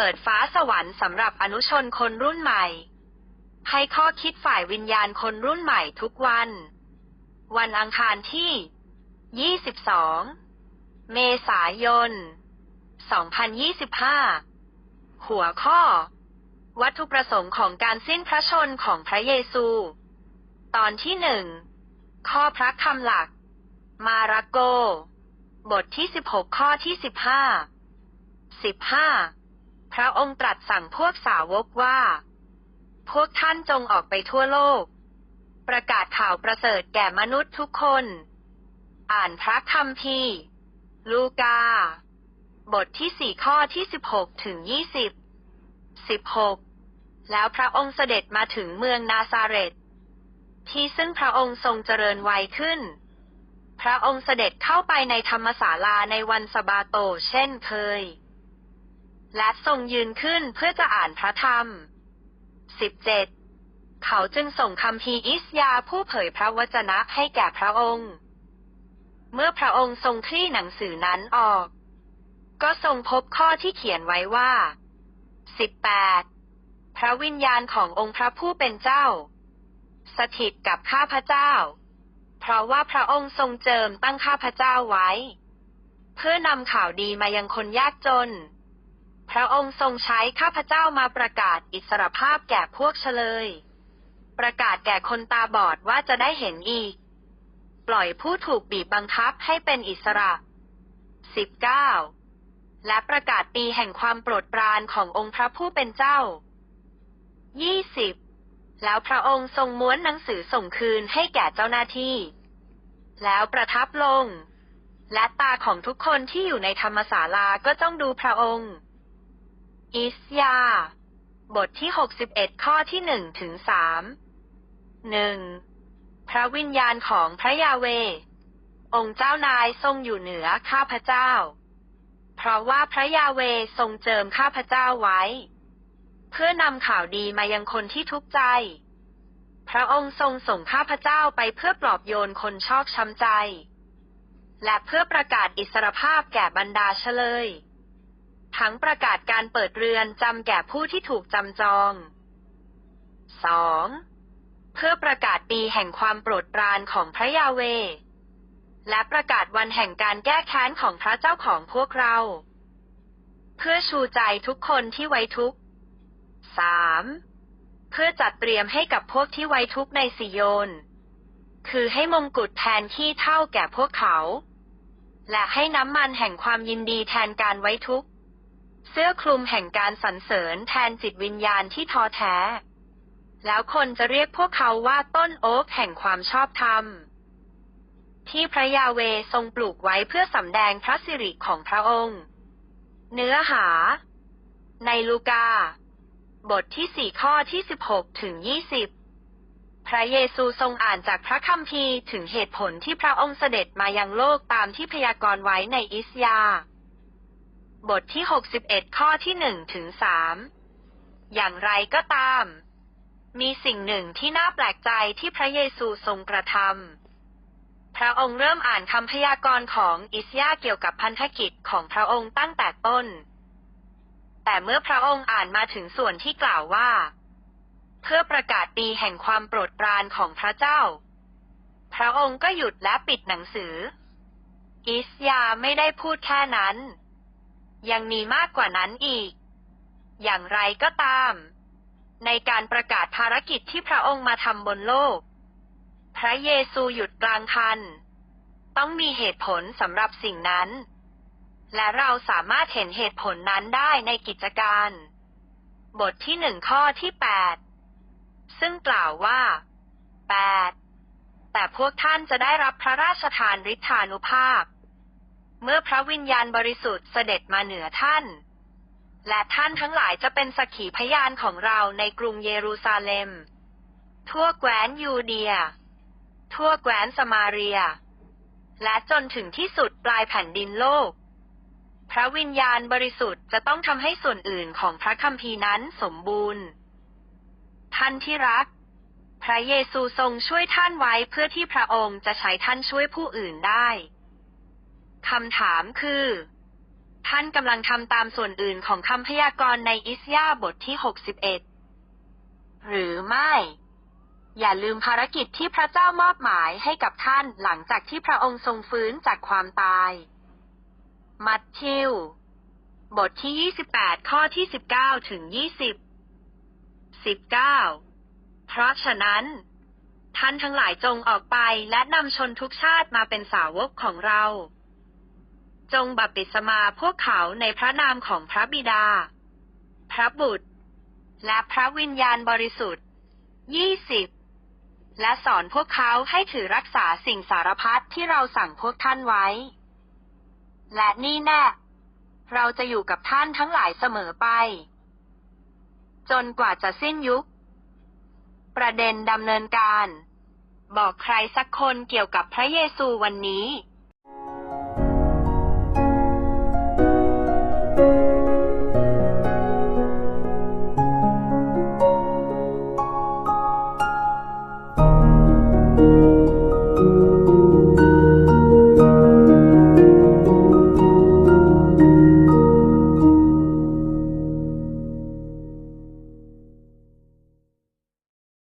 เปิดฟ้าสวรรค์สำหรับอนุชนคนรุ่นใหม่ ให้ข้อคิดฝ่ายวิญญาณคนรุ่นใหม่ทุกวัน วันอังคารที่ 22 เมษายน 2025 หัวข้อ วัตถุประสงค์ของการสิ้นพระชนของพระเยซู ตอนที่หนึ่งข้อพระคำหลัก มาระโก บทที่ 16 ข้อที่ 15 15 พระองค์ตรัสสั่งพวกสาวกว่า พวกท่านจงออกไปทั่วโลก ประกาศข่าวประเสริฐแก่มนุษย์ทุกคน อ่านพระคัมภีร์ลูกา บทที่สี่ข้อที่16ถึง20 16แล้วพระองค์เสด็จมาถึงเมืองนาซาเรตที่ซึ่งพระองค์ทรงเจริญวัยขึ้น พระองค์เสด็จเข้าไปในธรรมศาลาในวันสบาโตเช่นเคย และทรงยืนขึ้นเพื่อจะอ่านพระธรรม 17 เขาจึงส่งคำพีอิสยาผู้เผยพระวจนะให้แก่พระองค์ เมื่อพระองค์ทรงคลี่หนังสือนั้นออก ก็ทรงพบข้อที่เขียนไว้ว่า 18 พระวิญญาณขององค์พระผู้เป็นเจ้า สถิตกับข้าพระเจ้า เพราะว่าพระองค์ทรงเจิมตั้งข้าพระเจ้าไว้ เพื่อนำข่าวดีมายังคนยากจน พระองค์ทรงใช้ข้าพเจ้ามาประกาศอิสรภาพแก่พวกเฉลย ประกาศแก่คนตาบอดว่าจะได้เห็นอีก ปล่อยผู้ถูกบีบบังคับให้เป็นอิสระ 19 และประกาศปีแห่งความโปรดปรานขององค์พระผู้เป็นเจ้า 20 แล้วพระองค์ทรงม้วนหนังสือส่งคืนให้แก่เจ้าหน้าที่ แล้วประทับลง และตาของทุกคนที่อยู่ในธรรมศาลาก็จ้องดูพระองค์ อิสยา บทที่ 61 ข้อที่1ถึง3 1. พระวิญญาณของพระยาเว องค์เจ้านายทรงอยู่เหนือข้าพเจ้า เพราะว่าพระยาเวทรงเจิมข้าพเจ้าไว้ เพื่อนำข่าวดีมายังคนที่ทุกข์ใจ พระองค์ทรงส่งข้าพเจ้าไปเพื่อปลอบโยนคนชอกช้ำใจ และเพื่อประกาศอิสรภาพแก่บรรดาเฉลย ทั้งประกาศการเปิดเรือนจำแก่ผู้ที่ถูกจำจอง 2. เพื่อประกาศปีแห่งความโปรดปรานของพระยาเว และประกาศวันแห่งการแก้แค้นของพระเจ้าของพวกเรา เพื่อชูใจทุกคนที่ไว้ทุกข์ 3. เพื่อจัดเตรียมให้กับพวกที่ไว้ทุกข์ในสิโยน คือให้มงกุฎแทนขี้เท่าแก่พวกเขา และให้น้ำมันแห่งความยินดีแทนการไว้ทุกข์ เสื้อคลุมแห่งการสรรเสริญแทนจิตวิญญาณที่ท้อแท้ แล้วคนจะเรียกพวกเขาว่าต้นโอ๊กแห่งความชอบธรรม ที่พระยาเวทรงปลูกไว้เพื่อสำแดงพระสิริของพระองค์ เนื้อหา ในลูกา บทที่สี่ข้อที่สิบหกถึงยี่สิบพระเยซูทรงอ่านจากพระคัมภีร์ถึงเหตุผลที่พระองค์เสด็จมายังโลกตามที่พยากรณ์ไว้ในอิสยาห์ บทที่หกสิบเอ็ดข้อที่หนึ่งถึงสามอย่างไรก็ตาม มีสิ่งหนึ่งที่น่าแปลกใจที่พระเยซูทรงกระทำ พระองค์เริ่มอ่านคำพยากรณ์ของอิสยาเกี่ยวกับพันธกิจของพระองค์ตั้งแต่ต้น แต่เมื่อพระองค์อ่านมาถึงส่วนที่กล่าวว่า เพื่อประกาศปีแห่งความโปรดปรานของพระเจ้า พระองค์ก็หยุดและปิดหนังสือ อิสยาไม่ได้พูดแค่นั้น ยังมีมากกว่านั้นอีก อย่างไรก็ตาม ในการประกาศภารกิจที่พระองค์มาทำบนโลก พระเยซูหยุดกลางคัน ต้องมีเหตุผลสำหรับสิ่งนั้น และเราสามารถเห็นเหตุผลนั้นได้ในกิจการ บทที่หนึ่งข้อที่แปดซึ่งกล่าวว่าแปดแต่พวกท่านจะได้รับพระราชทานฤทธานุภาพ เมื่อพระวิญญาณบริสุทธิ์เสด็จมาเหนือท่าน และท่านทั้งหลายจะเป็นสักขีพยานของเราในกรุงเยรูซาเล็ม ทั่วแคว้นยูเดีย ทั่วแคว้นสมาเรีย และจนถึงที่สุดปลายแผ่นดินโลก พระวิญญาณบริสุทธิ์จะต้องทำให้ส่วนอื่นของพระคัมภีร์นั้นสมบูรณ์ ท่านที่รัก พระเยซูทรงช่วยท่านไว้เพื่อที่พระองค์จะใช้ท่านช่วยผู้อื่นได้ คำถามคือ ท่านกำลังทำตามส่วนอื่นของคำพยากรณ์ในอิสยาห์บทที่ 61 หรือไม่ อย่าลืมภารกิจที่พระเจ้ามอบหมายให้กับท่านหลังจากที่พระองค์ทรงฟื้นจากความตาย มัทธิว บทที่ 28 ข้อที่ 19 ถึง 20 19 เพราะฉะนั้นท่านทั้งหลายจงออกไปและนำชนทุกชาติมาเป็นสาวกของเรา จงบัพติศมาพวกเขาในพระนามของพระบิดา พระบุตร และพระวิญญาณบริสุทธิ์ยี่สิบและสอนพวกเขาให้ถือรักษาสิ่งสารพัดที่เราสั่งพวกท่านไว้ และนี่แน่เราจะอยู่กับท่านทั้งหลายเสมอไป จนกว่าจะสิ้นยุค ประเด็นดำเนินการ บอกใครสักคนเกี่ยวกับพระเยซูวันนี้